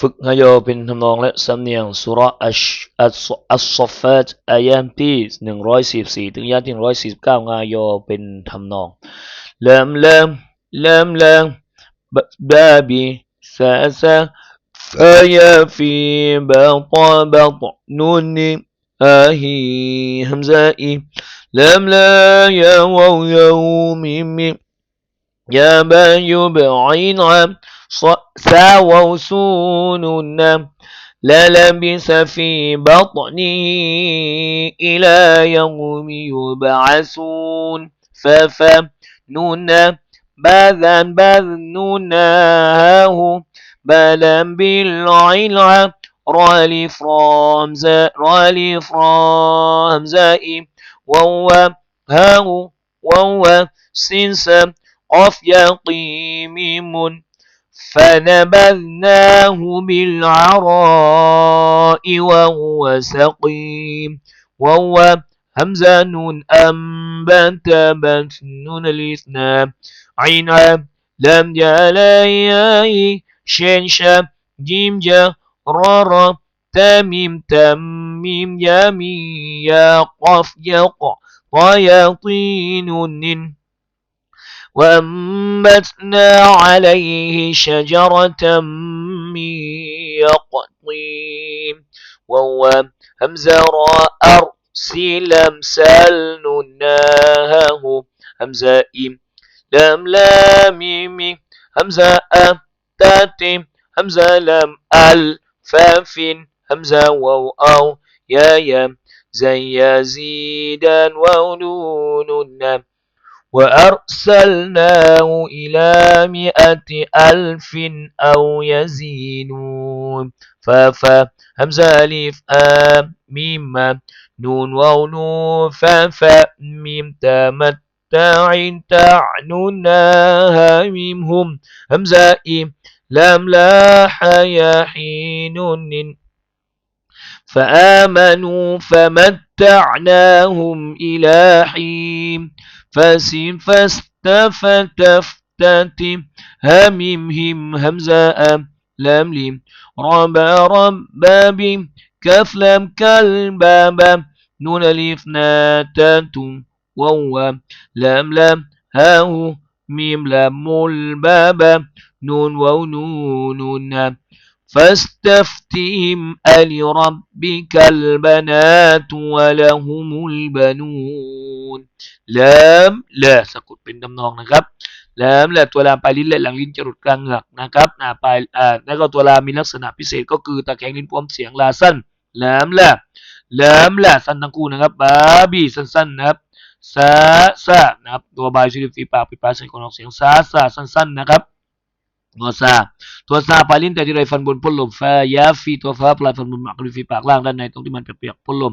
ฝึกฮยอเป็นทำนองและสำเนียงสุรอัชอัสซอฟฟัตอายามที่หนึ่งร้อยสิบสี่ถึงยามที่ 149 งายอเป็นทำนองเริ่มเริ่มเริ่มเริ่มบาบีซาซาอายาฟีบาปบาปนูนีอาฮีฮัมซาอีเริ่มเริ่มยาวาวยาวมิมิยาบายูบอัยนาม ساووا لا للبس في بطنه إلى يوم يبعثون ففنون بذا بذنناه بلا بالعلع رالي فرامزا رالي فرامزائي وهو هاو وهو سنسا قف يقيم فنبذناه بالعراء وهو سقيم. وهو همزة نون أنبت نون الاثنى عين لم يلي شنشا جيم جا رارا تميم تميم يمي يا قف يقع نن وأنبتنا عليه شجرة من يقطين وهو همزة راء أرسل أمثال نناه همزة إم لام لام ميم همزة أ تاتم همزة لام ال فاف همزة واو أو يا يا زي يزيدا ونون وأرسلناه إلى مئة ألف أو يزيدون. ففا همزة ألف آم ميم نون واو نون ففا ميم تمتع تعنونها ميم هم همزة إم لام لاح يحين فآمنوا فمتعناهم إلى حين. فاسين فاستف تفتت همم هم همزاء لم رب رب بي كف كلب كالباب نون الف ناتتم وو لم لام هاهو ميم لام الباب نون ونون فاستفتهم ألربك البنات ولهم البنون ลามละสะกดเป็นทำนองนะครับลามละตัวลามปลายลิ้นและหลังลิ้นจรดกลางเหงือกนะครับอ่าปลายอ่าแล้วก็ตัวลามมีลักษณะพิเศษก็คือตะแคงลิ้นพร้อมเสียงลาสั้นลามละลามละสั้นทั้งคู่นะครับบาบีสั้นๆนะครับซาซานะครับตัวบายชิลิฟีปากปิดปากใส่คนออกเสียงซาซาสั้นๆนะครับ ตัวซาตัวซาปลายลิ้นแต่ที่ไรฟันบนพ่นลมฟายาฟีตัวฟ้าปลายฟันบนหมากริฟีปากล่างด้านในตรงที่มันเปียกๆพ่นลม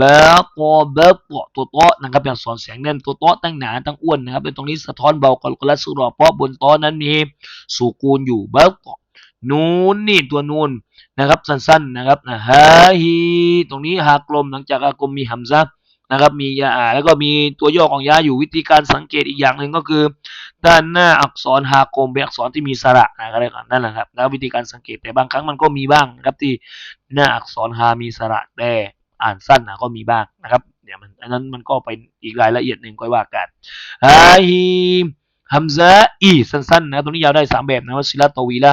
บาโตเบปตัวโตนะครับอย่างสอนเสียงแน่นตัวโตตั้งหนาตั้งอ้วนนะครับเป็นตรงนี้สะท้อนเบากอละสุรอเพราะบนโตนั้นมีสุกูลอยู่เบปนูนนี่ตัวนูนนะครับสั้นๆนะครับฮาฮีตรงนี้หากลมหลังจากอากลมมีหัมซะ นะครับมียาอ่าแล้วก็มีตัวย่อของยาอยู่วิธีการสังเกตอีกอย่างหนึ่งก็คือ ด้านหน้าอักษรฮากมเป็นอักษรที่มีสระนะครับนั่นแหละครับแล้ววิธีการสังเกตแต่บางครั้งมันก็มีบ้างครับที่หน้าอักษรฮามีสระแต่อ่านสั้นนะก็มีบ้างนะครับเนี่ยมันอันนั้นมันก็เป็นอีกรายละเอียดหนึ่งก็ว่ากันฮาฮิฮัมซาอีสั้นๆนะตรงนี้ยาวได้สามแบบนะว่าซิลาตวีละ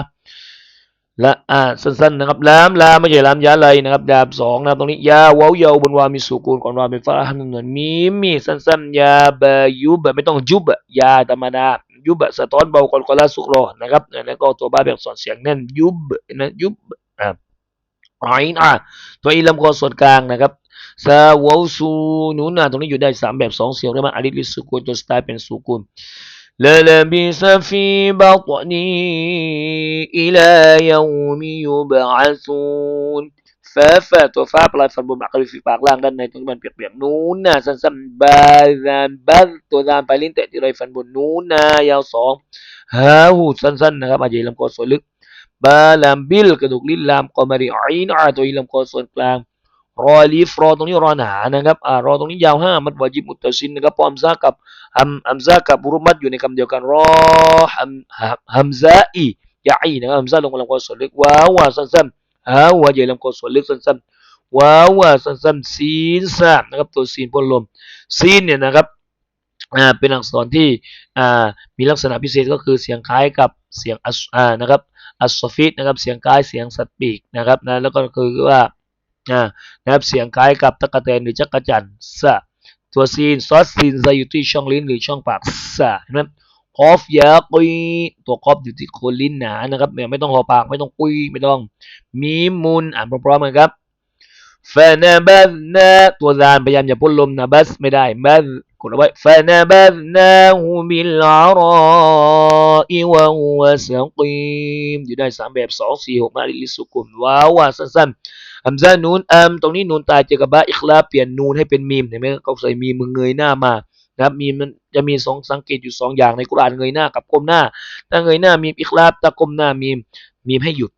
และอ่าสั้นๆนะครับลามลามไม่ใช่ลามยาเลยนะครับดาบสองนะตรงนี้ยาวาวเยาวบนวามีสุกูลก่อนวาเป็นฟ้าหันเงินมีมีสั้นๆยาบายุบไม่ต้องยุบยาธรรมดายุบสะท้อนเบากอนกอลาสุกรอนะครับแล้วก็ตัวบ้าแบบสอนเสียงแน่นยุบนะยุบอ่าไอ้นะตัวอีลำคอส่วนกลางนะครับซาวซูนูนะตรงนี้อยู่ได้สามแบบสองเสียงเรียกว่าอาริลิสุกุลตัวสไตล์เป็นสุกุล للبس في بطنه إلى يوم يبعثون ฟ้าฟ้าตัวฟ้าปลายฟันบนปากกระฟีปากล่างด้านในตรงมันเปียกๆนู้นนะสั้นๆบาซานบัลตัวดานไปลิ้นแตะที่ไรฟันบนนู้นนะยาวสองฮาหูสั้นๆนะครับอาจจะลำคอส่วนลึกบาลามบิลกระดูกลิ้นลามกอมาริอินอาตัวลำคอส่วนกลาง รอลีฟรอตรงนี้รอหนานะครับอ่ารอตรงนี้ยาวห้ามัดวาจิบมุตตซินนะครับพออัมซากับฮัมฮัมซากับบุรุมัดอยู่ในคำเดียวกันรอฮัมฮัมซาอียาอีนะครับฮัมซาลงมาลำคอส่วนลึกว้าวาสั้นๆฮาวาใหญ่ลำคอส่วนลึกสั้นๆว้าวาสั้นๆซีนซานะครับตัวซีนพ่นลมซีนเนี่ยนะครับอ่าเป็นอักษรที่อ่ามีลักษณะพิเศษก็คือเสียงคล้ายกับเสียงอัสอ่านะครับอัสซฟิตนะครับเสียงคล้ายเสียงสัตว์ปีกนะครับนะแล้วก็คือว่า นะครับเสียงคล้ายกับตะกะแตนหรือจักระจันสะตัวซีนซอสซีนจะอยู่ที่ช่องลิ้นหรือช่องปากสะเห็นไหมคอฟยากุยตัวคอฟอยู่ที่โคนลิ้นหนานะครับไม่ต้องหอปากไม่ต้องกุยไม่ต้องมีมุนอ่านพร้อมๆกันครับ ฟนาบัดนาตัวซานพยายามอย่าพ่นลมนะบัสไม่ได้บัสกดเอาไว้ฟนาบัดนาหูบิลอารออิวะฮุวะสักีมอยู่ได้สามแบบสองสี่หกมาลิลิสุกุมว้าวว่าสั้นๆอัมซานูนอัมตรงนี้นูนตายเจอกับบะอิคลาเปลี่ยนนูนให้เป็นมีมเห็นไหมเขาใส่มีมือเงยหน้ามานะครับมีมันจะมีสองสังเกตอยู่สองอย่างในกุรานเงยหน้ากับก้มหน้าถ้าเงยหน้ามีอิคลาบถ้าก้มหน้ามีมีให้หยุด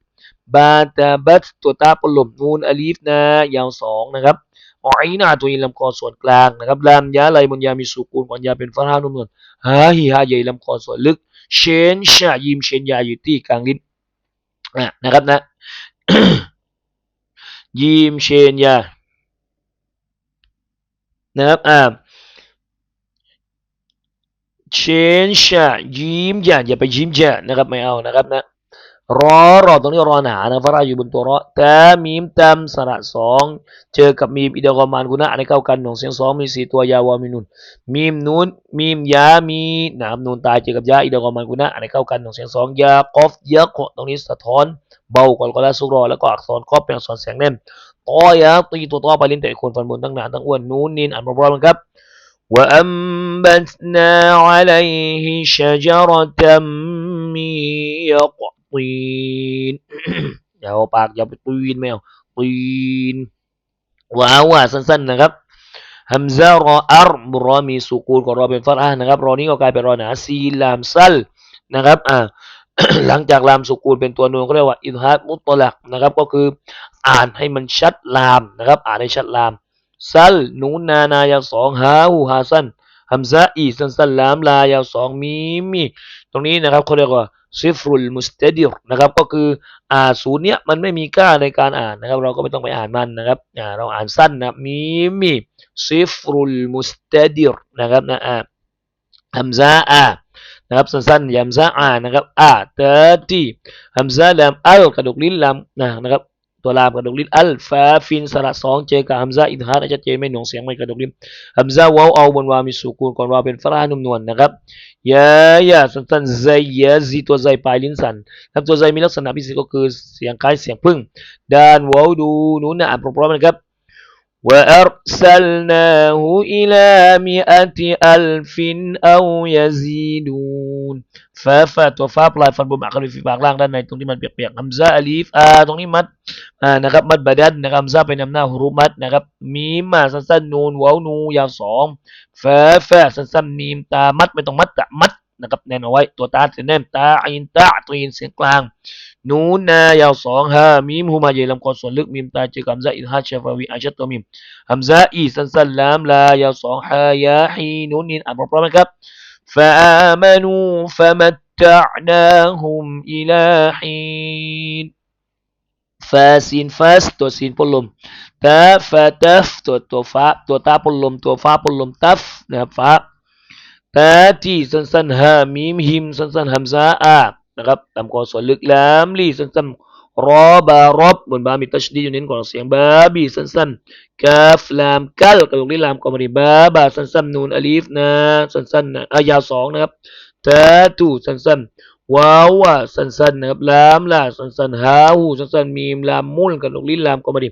บาตาบัตตัวตาปลมนูนอลีฟนะยาวสองนะครับออยนาตัวนี้ลำคอส่วนกลางนะครับลามยาไหลบนยามีสุกูลก่อนยาเป็นฟารานุ่มนวลฮาฮิฮาใหญ่ลำคอส่วนลึก เชนชายิมเชนยาอยู่ที่กลางลิ้นนะครับนะยิมเชนยานะครับอ่าเชนชายิมยาอย่าไปยิมยานะครับไม่เอานะครับนะ รอรอตรงนี้รอหนานะฟาราอยู่บนตัวรอแต่มีมตามสระสองเจอกับมีมอิดะกอมานกุนะในเข้ากันหนงเสียงสองมีสี่ตัวยาวามีนุนมีมนูนมีมยามีหนามนูนตายเจอกับยาอิดะกอมานกุนะในเข้ากันหนงเสียงสองยากอฟยะโคตรงนี้สะท้อนเบากว่ากอลาสุรอแล้วก็อักษรกอฟเป็นอักษรเสียงเน่มตอยะตีตัวต่อไปลิ้นแต่คนฟันบนทั้งหนาทั้งอ้วนนูนนินอ่านพร้อมๆกันครับ وأنبتنا عليه شجرة من ปีนอย่าเอาปากอย่าไปปีนไม่เอาปีนว้าวสั้นๆนะครับฮัมซารออารรอมีสุกูลก็รอเป็นฟัตฮ์นะครับรอนี้ก็กลายเป็นรอหนาซีลามซัลนะครับอ่าหลังจากลามสุกูลเป็นตัวนูนก็เรียกว่าอิทฮัดมุตตลักนะครับ ก็คืออ่านให้มันชัดลามนะครับ อ่านให้ชัดลามซัลนูนานายาสองฮาหูฮาซันฮัมซาอีสันสันลามลายาสองมีมี ตรงนี้นะครับเขาเรียกว่าซิฟรุลมุสเตดิรนะครับก็คืออ่าศูนย์เนี้ยมันไม่มีค่าในการอ่านนะครับ เราก็ไม่ต้องไปอ่านมันนะครับอ่าเราอ่านสั้นนะมีมีซิฟรุลมุสเตดิรนะครับนะอ่าฮัมซาอานะครับสั้นๆยัมซาอานะครับอาเตตีฮัมซาลามอัลกระดูกลิ้นลามนะนะครับ ตัวลามกระดูกลิ้นอัลฟาฟินสระสองเจอกับฮัมซาอินฮาร์ชัดเจนไม่หน่วงเสียงไม่กระดูกลิ้นฮัมซาวาวเอาบนวามีสุกูลก่อนวาเป็นฟรานุ่มนวลนะครับยายาสั้นๆไซยาซีตัวไซปลายลิ้นสันครับตัวไซมีลักษณะพิเศษก็คือเสียงคล้ายเสียงพึ่งด้านวาวดูนู้นนะอ่านพร้อมๆนะครับ وأرسلناه إلى مئة ألف أو يزيدون ฟาฟาตัวฟ้าปลายฟันบนอักระฝีปากล่างด้านในตรงที่มันเปียกๆฮัมซาอลีฟอาตรงนี้มัดอ่านะครับมัดบาดันนะครับฮัมซาเป็นำหน้าฮุรุมัดนะครับมีมาสั้นๆนูนวาวนูยาวสองฟาฟาสั้นๆมีมตามัดไม่ต้องมัดตะมัดนะครับแน่นเอาไว้ตัวตาเสียแน่นตาอินตาตัวอินเสียงกลางนูนนายาวสองฮามีมฮูมาเยลำกอส่วนลึกมีมตาเจอกับฮัมซาอินฮาชฟาวีอาชัตตัวมีมฮัมซาอีสั้นๆลามลายาวสองฮายาฮีนูนนินอ่านพร้อมๆนครับ فآمنوا فمتعناهم إلى حين ฟาซีนฟัสตัวซีนพ่นลมตาฟาตัฟตัวตัวฟ้าตัวตาพ่นลมตัวฟ้าพ่นลมตัฟนะครับฟ้าตาที่สั้นๆฮามีมฮิมสั้นๆฮัมซาอานะครับตามกอส่วนลึกลามลีสั้นๆรอบารอบบน บามีตัชดีอยู่เน้นก่อนเสียงบาบีสั้นๆกาฟลามกัลกระดูกลิ้นลามกอมาดีบาบาสั้นๆนูนอลีฟนะสั้นๆนะอายาวสองนะครับตาตูสั้นๆ ว้าวอ่ะสั้นๆนะครับลามล่ะสั้นๆฮาหูสั้นๆมีมลามมุลกระดูกลิ้นลามก็มาดิ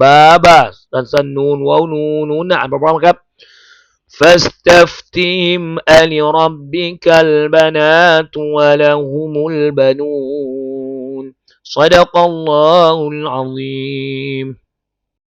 บาบาสั้นๆนูนว้าวนูนูนนะอ่านพร้อมๆครับ فاستفتهم ألربك البنات ولهم البنون صدق الله العظيم.